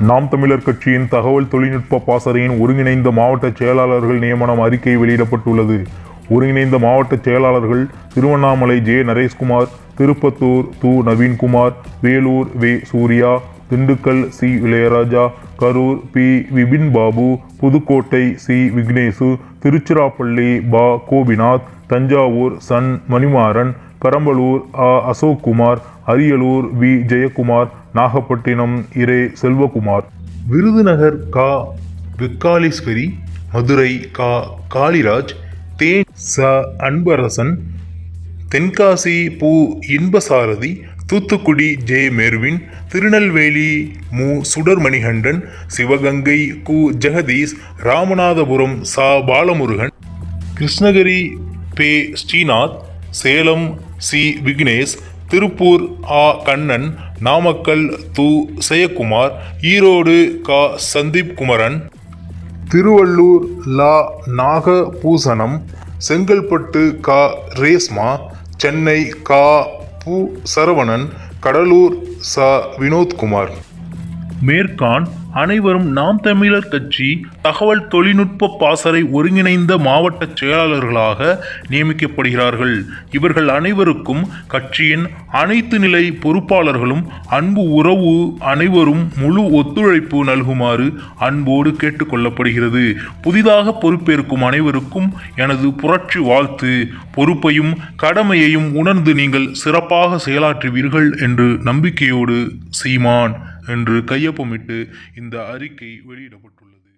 நாம் தமிழர் கட்சியின் தகவல் தொழில்நுட்ப பாசறையின் ஒருங்கிணைந்த மாவட்ட செயலாளர்கள் நியமனம் அறிக்கை வெளியிடப்பட்டுள்ளது. ஒருங்கிணைந்த மாவட்ட செயலாளர்கள் திருவண்ணாமலை ஜே. நரேஷ்குமார் திருப்பத்தூர் து. நவீன்குமார் வேலூர் வே. Surya Dindigul C. Ilayaraja Karur P. Vipin Babu Pudukkottai C. Vignesh Tiruchirappalli பா. கோபிநாத் தஞ்சாவூர் சன். மணிமாறன் பெரம்பலூர் அ. அசோக்குமார் அரியலூர் வி. ஜெயக்குமார் நாகப்பட்டினம் இரே செல்வகுமார். விருதுநகர் கா. விக்காலீஸ்வரி மதுரை கா. காளிராஜ் தேன் ச. அன்பரசன் தென்காசி பூ. இன்பசாரதி தூத்துக்குடி ஜே. மெர்வின் திருநெல்வேலி மு. சுடர்மணிகண்டன் சிவகங்கை கு. ஜெகதீஷ் ராமநாதபுரம் சா. பாலமுருகன் கிருஷ்ணகிரி பே. ஸ்ரீநாத் சேலம் சி. விக்னேஷ் திருப்பூர் ஆ கண்ணன் நாமக்கல் து செயக்குமார் ஈரோடு கா சந்தீப் குமரன் திருவள்ளூர் லா நாகபூசணம் செங்கல்பட்டு கா ரேஸ்மா சென்னை கா பு சரவணன் கடலூர் ச வினோத்குமார். மேற்கான் அனைவரும் நாம் தமிழர் கட்சி தகவல் தொழில்நுட்ப பாசறை ஒருங்கிணைந்த மாவட்ட செயலாளர்களாக நியமிக்கப்படுகிறார்கள். இவர்கள் அனைவருக்கும் கட்சியின் அனைத்து நிலை பொறுப்பாளர்களும் அன்பு உறவு அனைவரும் முழு ஒத்துழைப்பு நல்குமாறு அன்போடு கேட்டுக்கொள்ளப்படுகிறது புதிதாக பொறுப்பேற்கும் அனைவருக்கும் எனது புரட்சி வாழ்த்து. பொறுப்பையும் கடமையையும் உணர்ந்து நீங்கள் சிறப்பாக செயலாற்றுவீர்கள் என்று நம்பிக்கையோடு சீமான் என்று கையொப்பமிட்டு இந்த அறிக்கை வெளியிடப்பட்டுள்ளது.